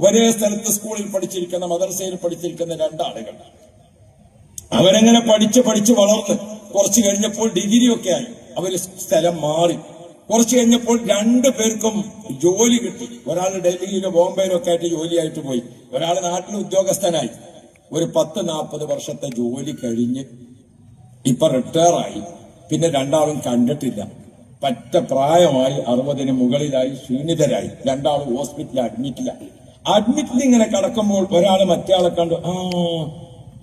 ഒരേ സ്ഥലത്ത് സ്കൂളിൽ പഠിച്ചിരിക്കുന്ന മദർസയിൽ പഠിച്ചിരിക്കുന്ന രണ്ടാളുകൾ. അവരങ്ങനെ പഠിച്ച് പഠിച്ച് വളർന്ന് കുറച്ച് കഴിഞ്ഞപ്പോൾ ഡിഗ്രി ഒക്കെ ആയി. അവർ സ്ഥലം മാറി. കുറച്ച് കഴിഞ്ഞപ്പോൾ രണ്ടു പേർക്കും ജോലി കിട്ടി. ഒരാൾ ഡൽഹിയിലോ ബോംബെയിലോ ഒക്കെ ആയിട്ട് ജോലിയായിട്ട് പോയി. ഒരാൾ നാട്ടിൽ ഉദ്യോഗസ്ഥനായി. ഒരു പത്ത് നാൽപ്പത് വർഷത്തെ ജോലി കഴിഞ്ഞ് ഇപ്പൊ റിട്ടയറായി പിന്നെ രണ്ടാളും കണ്ടിട്ടില്ല. പറ്റ പ്രായമായി അറുപതിന് മുകളിലായി ക്ഷീണിതരായി. രണ്ടാളും ഹോസ്പിറ്റലിൽ അഡ്മിറ്റില്ല അഡ്മിറ്റിൽ ഇങ്ങനെ കടക്കുമ്പോൾ ഒരാൾ മറ്റേ കണ്ടു ആ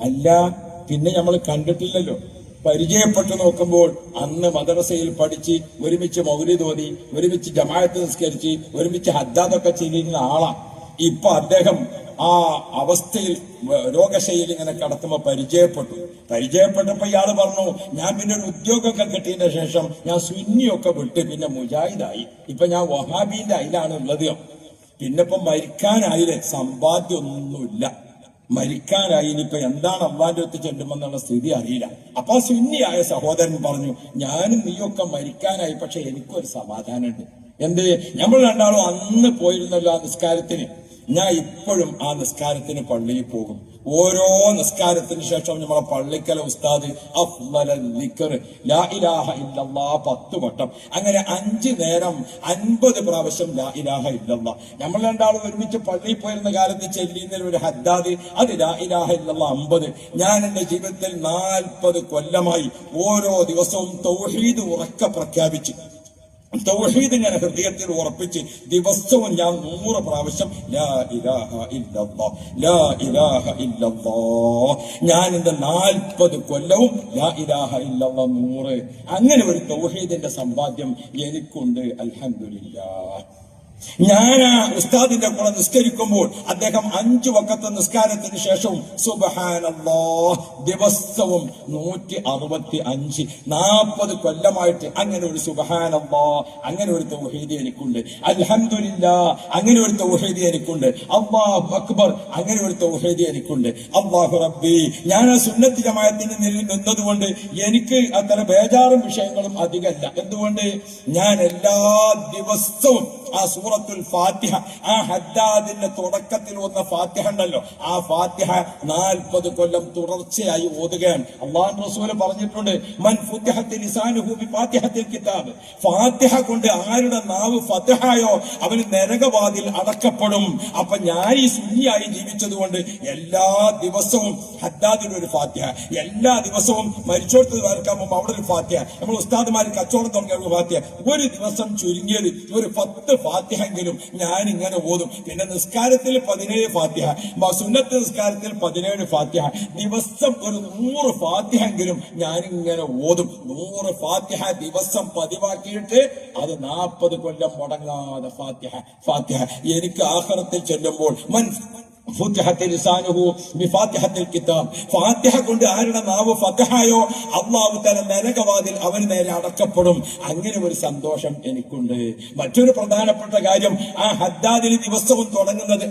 അല്ല പിന്നെ നമ്മൾ കണ്ടിട്ടില്ലല്ലോ. പരിചയപ്പെട്ടു നോക്കുമ്പോൾ അന്ന് മദ്രസയിൽ പഠിച്ച് ഒരുമിച്ച് മൗലി തോന്നി ഒരുമിച്ച് ജമായത്ത് നിസ്കരിച്ച് ഒരുമിച്ച് ഹദ്ദാദൊക്കെ ചെയ്തിരുന്ന ആളാ. ഇപ്പൊ അദ്ദേഹം ആ അവസ്ഥയിൽ രോഗശൈലി ഇങ്ങനെ കടത്തുമ്പോ പരിചയപ്പെട്ടു. പരിചയപ്പെട്ടപ്പോ ഇയാൾ പറഞ്ഞു ഞാൻ പിന്നെ ഒരു ഉദ്യോഗമൊക്കെ കിട്ടിയതിന് ശേഷം ഞാൻ സുന്നിയൊക്കെ വിട്ട് പിന്നെ മുജാഹിദായി. ഇപ്പൊ ഞാൻ വഹാബിന്റെ അതിലാണ് ഉള്ളത്. പിന്നെ ഇപ്പൊ മരിക്കാനായില്ലേ? സമ്പാദ്യമൊന്നുമില്ല. മരിക്കാനായി ഇനിയിപ്പോ എന്താണ് അള്ളാന്റെ ഒത്ത് ചെല്ലുമെന്നുള്ള സ്ഥിതി അറിയില്ല. അപ്പൊ ആ സുന്നിയായ സഹോദരൻ പറഞ്ഞു ഞാനും നീയൊക്കെ മരിക്കാനായി പക്ഷെ എനിക്കൊരു സമാധാനമുണ്ട്. എന്ത്? നമ്മൾ രണ്ടാളും അന്ന് പോയിരുന്നല്ലോ ആ നിസ്കാരത്തിന്. ഞാൻ ഇപ്പോഴും ആ നിസ്കാരത്തിന് പള്ളിയിൽ പോകും. ഓരോ നിസ്കാരത്തിന് ശേഷം നമ്മളെ പള്ളിക്കല ഉസ്താദ് ലാ ഇലാഹ പത്ത് വട്ടം. അങ്ങനെ അഞ്ച് നേരം അൻപത് പ്രാവശ്യം ലാ ഇലാഹ ഇല്ലല്ലാ. നമ്മൾ രണ്ടാളും ഒരുമിച്ച് പള്ളിയിൽ പോയിരുന്ന കാലത്ത് ചെല്ലുന്ന ഒരു ഹദ്ദാദ് അത് ലാ ഇലാഹ ഇല്ലല്ലാ അമ്പത്. ഞാൻ എന്റെ ജീവിതത്തിൽ നാൽപ്പത് കൊല്ലമായി ഓരോ ദിവസവും തൗഹീദ് ഉറക്ക പ്രഖ്യാപിച്ചു. തൗഹീദ് ഞാൻ ഹൃദയത്തിൽ ഉറപ്പിച്ച് ദിവസവും ഞാൻ നൂറ് പ്രാവശ്യം ലാ ഇലാഹ ഇല്ലല്ലാ ലാ ഇലാഹ ഇല്ലല്ലാ ഞാൻ എന്റെ നാൽപ്പത് കൊല്ലവും ലാ ഇലാഹ ഇല്ലല്ലാ നൂറ്. അങ്ങനെ ഒരു തൗഹീദിന്റെ സമ്പാദ്യം എനിക്കുണ്ട്. അൽഹംദുലില്ലാ ഞാൻ ആ ഉസ്താദിന്റെ കൂടെ നിസ്കരിക്കുമ്പോൾ അദ്ദേഹം അഞ്ചു വക്കത്തെ നിസ്കാരത്തിന് ശേഷവും സുബഹാനല്ലോ ദിവസവും നൂറ്റി അറുപത്തി അഞ്ച് നാൽപ്പത് കൊല്ലമായിട്ട് അങ്ങനെ ഒരു സുബഹാനല്ലോ അങ്ങനെ ഒരു തൗഹീദ് എനിക്കുണ്ട്. അൽഹമില്ല അങ്ങനെ ഒരു തൗഹീദ് എനിക്കുണ്ട്. അള്ളാഹു അക്ബർ അങ്ങനെ ഒരു തൗഹീദ് എനിക്കുണ്ട്. അള്ളാഹു റബ്ബി ഞാൻ ആ സുന്നത്ത് ജമാഅത്തിന് നിലയിൽ നിന്നതുകൊണ്ട് എനിക്ക് അത്ര ബേജാറും വിഷയങ്ങളും അധികമല്ല. എന്തുകൊണ്ട്? ഞാൻ എല്ലാ ദിവസവും ആ സൂറത്തുൽ ഫാത്തിഹ ആ ഹദ്ദാദിന്റെ തുടക്കത്തിൽ വന്ന ഫാത്തിഹ ഉണ്ടല്ലോ. ആ ഫാത്തിഹ നാൽപ്പത് കൊല്ലം തുടർച്ചയായി ഓതുകയാണ്. അള്ളാഹു റസൂൽ പറഞ്ഞിട്ടുണ്ട് മൻ ഫുദ്ഹത്തിൽ ഫാത്തിഹത്തിൽ കിതാബ്. ഫാത്തിഹ കൊണ്ട് ആരുടെ നാവ് ഫതഹായോ അവന് നരകവാതിൽ അടക്കപ്പെടും. അപ്പൊ ഞാൻ ഈ സുന്നിയായി ജീവിച്ചതുകൊണ്ട് എല്ലാ ദിവസവും ഹദ്ദാദിന് ഒരു ഫാത്തിഹ എല്ലാ ദിവസവും മരിച്ചോടത്ത് വരക്കാൻ അവിടെ ഒരു ഫാത്തിഹ. നമ്മൾ ഉസ്താദുമാർ കച്ചവടം തുടങ്ങിയ ഒരു ഫാത്തിഹ. ഒരു ദിവസം ചുരുങ്ങിയത് ഒരു പത്ത് ഫാത്തിഹെങ്കിലും ഞാൻ ഇങ്ങനെ ഓതും. പിന്നെ നിസ്കാരത്തിൽ പതിനേഴ് ഫാത്തിഹ സുന്നത്ത് നിസ്കാരത്തിൽ പതിനേഴ് ഫാത്തിഹ. ദിവസം ഒരു നൂറ് ഫാത്തിഹെങ്കിലും ഞാൻ ഇങ്ങനെ ഓതും. നൂറ് ഫാത്തിഹ ദിവസം പതിവാക്കിയിട്ട് അത് നാൽപ്പത് കൊല്ലം മുടങ്ങാതെ ഫാത്തിഹ ഫാത്തിഹ. എനിക്ക് ആഹ്റത്തിൽ ചെല്ലുമ്പോൾ മൻ ഫാത്തിഹ കൊണ്ട് ഫതഹായോ? നരകവാതിൽ അവന് നേരെ അടക്കപ്പെടും. അങ്ങനെ ഒരു സന്തോഷം എനിക്കുണ്ട്. മറ്റൊരു പ്രധാനപ്പെട്ട കാര്യം ആ ഹദ്ദാദിൽ ദിവസവും തുടങ്ങുന്നത്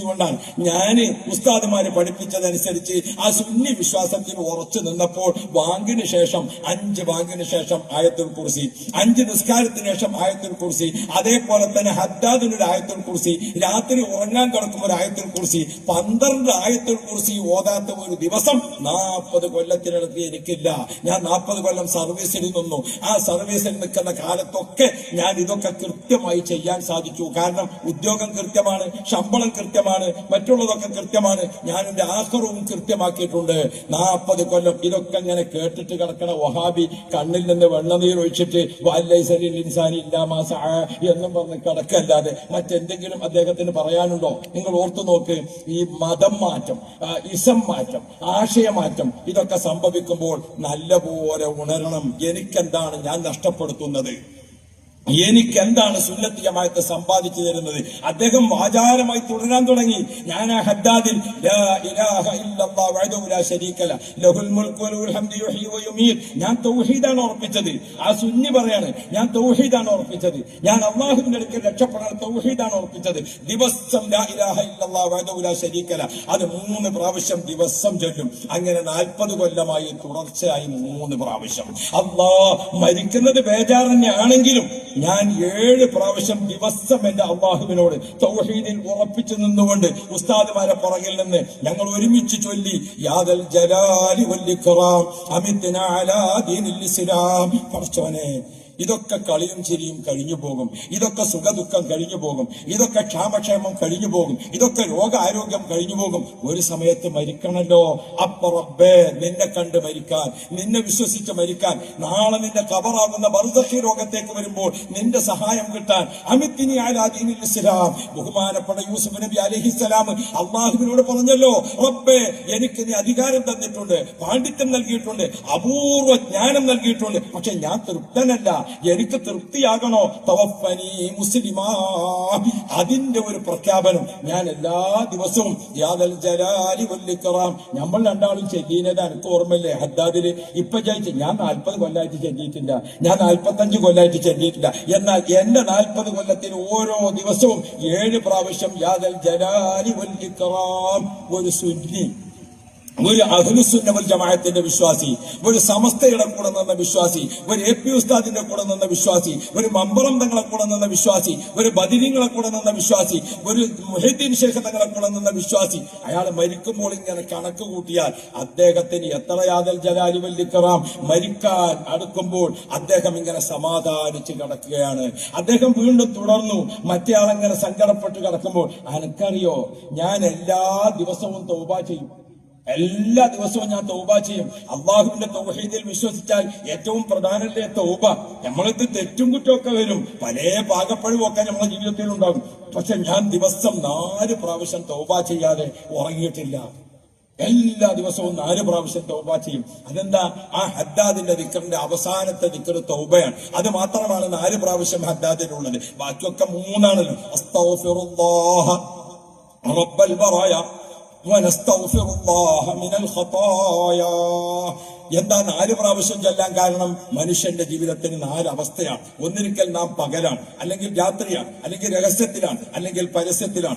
കൊണ്ടാണ്. ഞാൻ ഉസ്താദുമാര് പഠിപ്പിച്ചതനുസരിച്ച് ആ സുന്നി വിശ്വാസത്തിൽ ഉറച്ചു നിന്നപ്പോൾ വാങ്ങിന് ശേഷം അഞ്ച് വാങ്ങിന് ശേഷം ആയത്തുൽ കുർസി. അഞ്ച് നിസ്കാരത്തിന് ശേഷം ആയത്തുൽ കുർസി. അതേപോലെ തന്നെ ഹദ്ദാദിന് ഒരു ആയത്തുൽ കുർസി രാത്രി ഉറങ്ങാൻ കിടക്കുമ്പോൾ ഒരു ആയത്തുൽ കുർസി പന്ത്രണ്ട് ആയത്തുൽ കുർസി ഓതാത്ത ഒരു ദിവസം നാൽപ്പത് കൊല്ലത്തിനടുത്ത് എനിക്കില്ല. ഞാൻ നാൽപ്പത് കൊല്ലം സർവീസിൽ നിന്നു. ആ സർവീസിൽ നിൽക്കുന്ന കാലത്തൊക്കെ ഞാൻ ഇതൊക്കെ കൃത്യമായി ചെയ്യാൻ സാധിച്ചു. കാരണം ഉദ്യോഗം കൃത്യമാണ് ശമ്പളം കൃത്യമാണ് മറ്റുള്ളതൊക്കെ കൃത്യമാണ്. ഞാൻ എന്റെ ആഹ്റവും കൃത്യമാക്കിയിട്ടുണ്ട്. നാൽപ്പത് കൊല്ലം ഇതൊക്കെ ഇങ്ങനെ കേട്ടിട്ട് കിടക്കണ വഹാബി കണ്ണിൽ നിന്ന് വെള്ളനീർ ഒഴിച്ചിട്ട് ഇൻസാനി എന്നും പറഞ്ഞ് കിടക്കല്ലാതെ മറ്റെന്തെങ്കിലും അദ്ദേഹത്തിന് പറയാനുണ്ടോ? നിങ്ങൾ ഓർത്തു നോക്ക് ഈ മതം മാറ്റം ഇസം മാറ്റം ആശയമാറ്റം ഇതൊക്കെ സംഭവിക്കുമ്പോൾ നല്ലപോലെ ഉണരണം. എനിക്കെന്താണ് ഞാൻ നഷ്ടപ്പെടുത്തുന്നത്? എനിക്ക് എന്താണ് സുന്നത്ത് ജമാഅത്ത് സമ്പാദിച്ചു തരുന്നത്? അദ്ദേഹം ആചാരമായി തുടരാൻ തുടങ്ങി. ഞാൻ ആ ഹദ്ദാദിൽ ഞാൻ തൗഹീദാണ് ഉറപ്പിച്ചത്. ആ സുന്നി പറയാണ് ഞാൻ തൗഹീദാണ് ഉറപ്പിച്ചത്. ഞാൻ അള്ളാഹുവിന്റെ അടുക്കൽ രക്ഷപ്പെടാൻ തൗഹീദാണ് ഉറപ്പിച്ചത്. ദിവസം ലാ ഇലാഹ ഇല്ലല്ലാഹ് വഹ്ദഹു ലാ ശരീക അത് മൂന്ന് പ്രാവശ്യം ദിവസം ചൊല്ലും. അങ്ങനെ നാൽപ്പത് കൊല്ലമായി തുടർച്ചയായി മൂന്ന് പ്രാവശ്യം. അള്ളാ മരിക്കുന്നത് തന്നെയാണെങ്കിലും ഞാൻ ഏഴ് പ്രാവശ്യം ദിവസം എന്റെ അള്ളാഹുവിനോട് തൗഹീദിൽ ഉറപ്പിച്ചു നിന്നുകൊണ്ട് ഉസ്താദുമാരെ പുറകിൽ നിന്ന് ഞങ്ങൾ ഒരുമിച്ച് ചൊല്ലി യാദൽ ജലാലി വല്ലിഖറാം അമിത്ന അലാ ദീനിൽ ഇസ്ലാം ഇതൊക്കെ കളിയും ചിരിയും കഴിഞ്ഞു പോകും. ഇതൊക്കെ സുഖദുഃഖം കഴിഞ്ഞു പോകും. ഇതൊക്കെ ക്ഷാമക്ഷേമം കഴിഞ്ഞു പോകും. ഇതൊക്കെ രോഗാരോഗ്യം കഴിഞ്ഞു പോകും. ഒരു സമയത്ത് മരിക്കണല്ലോ. അപ്പറബേ നിന്നെ കണ്ട് മരിക്കാൻ നിന്നെ വിശ്വസിച്ച് മരിക്കാൻ. നാളെ നിന്റെ കബറാകുന്ന ബർദഹി രോഗത്തേക്ക് വരുമ്പോൾ നിന്റെ സഹായം കിട്ടാൻ. അമിത്തിനി ആലാദീനിൽ ഇസ്ലാം. ബഹുമാനപ്പെട്ട യൂസുഫ് നബി അലഹിസ്സലാം അള്ളാഹുവിനോട് പറഞ്ഞല്ലോ റബ്ബേ എനിക്ക് നീ അധികാരം തന്നിട്ടുണ്ട് പാണ്ഡിത്യം നൽകിയിട്ടുണ്ട് അപൂർവ ജ്ഞാനം നൽകിയിട്ടുണ്ട്. പക്ഷെ ഞാൻ തൃപ്തനല്ല എനിക്ക് തൃപ്തിയാകണോ? തവഫനി മുസ്ലിമാ. അതിന്റെ ഒരു പ്രഖ്യാപനം ഞാൻ എല്ലാ ദിവസവും യാദൽ ജലാലി വല്ലിക്കറാം നമ്മൾ രണ്ടാളും ചെല്ലിയത് എനിക്ക് ഓർമ്മയില്ലേ? ഹദ്ദാദിൽ. ഇപ്പൊ ജയിച്ചു ഞാൻ നാൽപ്പത് കൊല്ലായിട്ട് ചെല്ലിയിട്ടില്ല. ഞാൻ നാൽപ്പത്തഞ്ച് കൊല്ലായിട്ട് ചെല്ലിയിട്ടില്ല. എന്നാൽ എന്റെ നാൽപ്പത് കൊല്ലത്തിന് ഓരോ ദിവസവും ഏഴ് പ്രാവശ്യം യാദൽ ജലാലി വല്ലിക്കറാം ഒരു സുന്നി. ഒരു അഹ്ലുസുന്നവൽ ജമാഅത്തിന്റെ വിശ്വാസി ഒരു സമസ്തയുടെ കൂടെ നിന്ന വിശ്വാസി ഒരു എ പി ഉസ്താദിന്റെ കൂടെ നിന്ന വിശ്വാസി ഒരു മമ്പളം തങ്ങളെ കൂടെ നിന്ന വിശ്വാസി ഒരു ബദിരിങ്ങളെ കൂടെ നിന്ന വിശ്വാസി ഒരു മുഹദ്ദീൻ ശേഖ തങ്ങളെ കൂടെ നിന്ന വിശ്വാസി അയാൾ മരിക്കുമ്പോൾ ഇങ്ങനെ കണക്ക് കൂട്ടിയാൽ അദ്ദേഹത്തിന് എത്ര യാദൽ ജലാലി വല്ലിക്കറാം മരിക്കാൻ അടുക്കുമ്പോൾ അദ്ദേഹം ഇങ്ങനെ സമാധാനിച്ച് കിടക്കുകയാണ്. അദ്ദേഹം വീണ്ടും തുടർന്നു. മറ്റേ ആളെങ്ങനെ സങ്കടപ്പെട്ട് കിടക്കുമ്പോൾ അനക്കറിയോ ഞാൻ എല്ലാ ദിവസവും തൗബ ചെയ്യും. എല്ലാ ദിവസവും ഞാൻ തൗബ ചെയ്യും. അള്ളാഹുവിന്റെ തൗഹീദിൽ വിശ്വസിച്ചാൽ ഏറ്റവും പ്രധാനല്ലേ തൗബ നമ്മളിത് തെറ്റും കുറ്റമൊക്കെ വരും. പല പാകപ്പഴുമൊക്കെ നമ്മളെ ജീവിതത്തിൽ ഉണ്ടാകും പക്ഷെ ഞാൻ ദിവസം നാല് പ്രാവശ്യം തൗബ ചെയ്യാതെ ഉറങ്ങിയിട്ടില്ല. എല്ലാ ദിവസവും നാല് പ്രാവശ്യം തൗബ ചെയ്യും. അതെന്താ? ആ ഹദ്ദാദിന്റെ ദിക്കറിന്റെ അവസാനത്തെ ദിക്കർ തൗബയാണ്. അത് മാത്രമാണ് നാല് പ്രാവശ്യം ഹദ്ദാദിനുള്ളത്. ബാക്കിയൊക്കെ മൂന്നാണല്ലോ. ونستغفر الله من الخطايا. എന്താ നാല് പ്രാവശ്യം ചെല്ലാൻ കാരണം മനുഷ്യന്റെ ജീവിതത്തിന് നാല് അവസ്ഥയാണ്. ഒന്നിരിക്കൽ നാം പകലാണ് അല്ലെങ്കിൽ രാത്രിയാണ് അല്ലെങ്കിൽ രഹസ്യത്തിലാണ് അല്ലെങ്കിൽ പരസ്യത്തിലാണ്.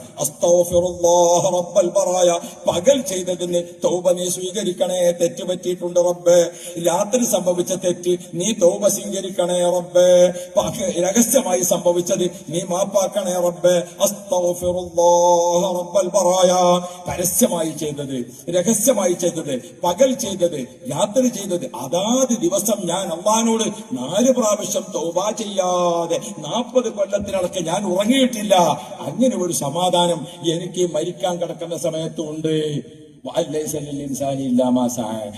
പകൽ ചെയ്തതിന് തൗബ നീ സ്വീകരിക്കണേ തെറ്റ് പറ്റിയിട്ടുണ്ട് റബ്ബേ. രാത്രി സംഭവിച്ച തെറ്റ് നീ തൗബ സ്വീകരിക്കണേ റബ്ബേ. രഹസ്യമായി സംഭവിച്ചത് നീ മാപ്പാക്കണേ റബ്ബേ. പരസ്യമായി ചെയ്തത് രഹസ്യമായി ചെയ്തത് പകൽ ചെയ്തത് രാത്രി ചെയ്തത് അതാത് ദിവസം ഞാൻ അള്ളഹാനോട് നാല് പ്രാവശ്യം തൗബ ചെയ്യാതെ നാൽപ്പത് കൊല്ലത്തിനടക്ക് ഞാൻ ഉറങ്ങിയിട്ടില്ല. അങ്ങനെ ഒരു സമാധാനം എനിക്ക് മരിക്കാൻ കിടക്കുന്ന സമയത്തുണ്ട്.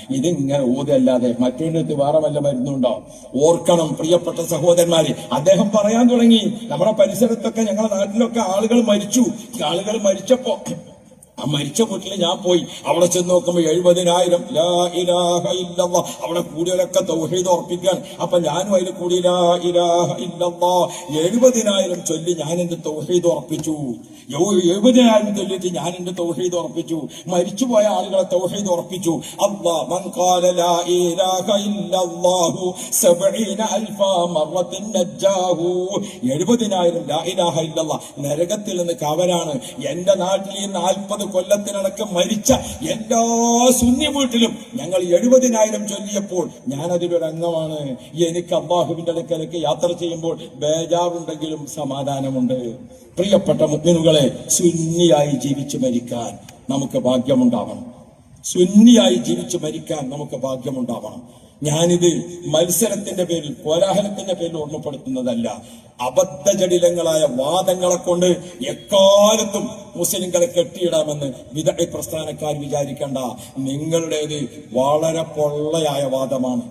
ഇതിങ്ങനെ ഊതല്ലാതെ മറ്റൊരിടത്ത് വേറെ വല്ല മരുന്നുണ്ടോ? ഓർക്കണം പ്രിയപ്പെട്ട സഹോദരന്മാര്. അദ്ദേഹം പറയാൻ തുടങ്ങി നമ്മുടെ പരിസരത്തൊക്കെ ഞങ്ങളുടെ നാട്ടിലൊക്കെ ആളുകൾ മരിച്ചു. ആളുകൾ മരിച്ചപ്പോ ആ മരിച്ച വീട്ടിൽ ഞാൻ പോയി. അവിടെ ചെന്ന് നോക്കുമ്പോ എഴുപതിനായിരം. അവിടെ കൂടിയവരൊക്കെ തൗഹീദ് ഉറപ്പിക്കാൻ. അപ്പൊ ഞാനും അതിൽ കൂടി എഴുപതിനായിരം ചൊല്ലി ഞാൻ എന്റെ തൗഹീദ് ഉറപ്പിച്ചു. എഴുപതിനായിരം ചൊല്ലിട്ട് ഞാൻ എന്റെ തൗഹീദ് ഉറപ്പിച്ചു. മരിച്ചുപോയ ആളുകളെ തൗഹീദ് ഉറപ്പിച്ചു. എഴുപതിനായിരം നരകത്തിൽ നിന്ന് കവരാണ്. എന്റെ നാട്ടിൽ നാൽപ്പത് കൊല്ലത്തിനടക്കം മരിച്ച എല്ലാ സുന്നി വീട്ടിലും ഞങ്ങൾ എഴുപതിനായിരം ചൊല്ലിയപ്പോൾ ഞാൻ അതിലൊരു അംഗമാണ്. എനിക്ക് അബ്ബാഹുവിന്റെ അടുക്കലേക്ക് യാത്ര ചെയ്യുമ്പോൾ ബേജാറുണ്ടെങ്കിലും സമാധാനമുണ്ട്. പ്രിയപ്പെട്ട മുഗ്മിനുകളെ സുന്നിയായി ജീവിച്ചു മരിക്കാൻ നമുക്ക് ഭാഗ്യമുണ്ടാവണം. സുന്നിയായി ജീവിച്ച് മരിക്കാൻ നമുക്ക് ഭാഗ്യമുണ്ടാവണം. ഞാനിത് മത്സരത്തിന്റെ പേരിൽ കോലാഹലത്തിന്റെ പേരിൽ ഓർമ്മപ്പെടുത്തുന്നതല്ല. അബദ്ധജടിലങ്ങളായ വാദങ്ങളെ കൊണ്ട് എക്കാലത്തും മുസ്ലിങ്ങളെ കെട്ടിയിടാമെന്ന് വിദഗ്ധ പ്രസ്ഥാനക്കാർ വിചാരിക്കേണ്ട. നിങ്ങളുടേത് വളരെ പൊള്ളയായ വാദമാണ്.